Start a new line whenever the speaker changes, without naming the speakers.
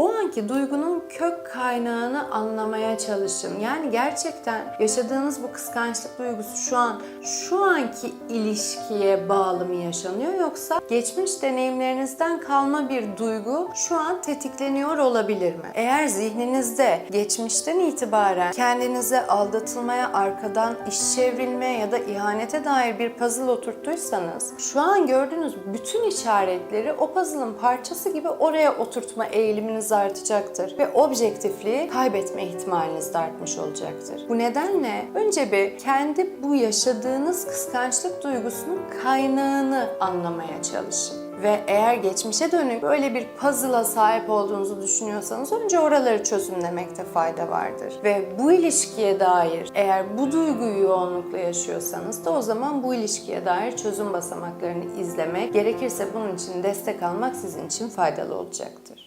o anki duygunun kök kaynağını anlamaya çalışın. Yani gerçekten yaşadığınız bu kıskançlık duygusu şu an şu anki ilişkiye bağlı mı yaşanıyor yoksa geçmiş deneyimlerinizden kalma bir duygu şu an tetikleniyor olabilir mi? Eğer zihninizde geçmişten itibaren kendinize aldatılmaya, arkadan iş çevrilmeye ya da ihanete dair bir puzzle oturttuysanız şu an gördüğünüz bütün işaretleri o puzzle'ın parçası gibi oraya oturtma eğiliminiz artacaktır ve objektifliği kaybetme ihtimaliniz de artmış olacaktır. Bu nedenle önce bir kendi bu yaşadığınız kıskançlık duygusunun kaynağını anlamaya çalışın. Ve eğer geçmişe dönük böyle bir puzzle'a sahip olduğunuzu düşünüyorsanız önce oraları çözümlemekte fayda vardır. Ve bu ilişkiye dair eğer bu duyguyu yoğunlukla yaşıyorsanız da o zaman bu ilişkiye dair çözüm basamaklarını izlemek, gerekirse bunun için destek almak sizin için faydalı olacaktır.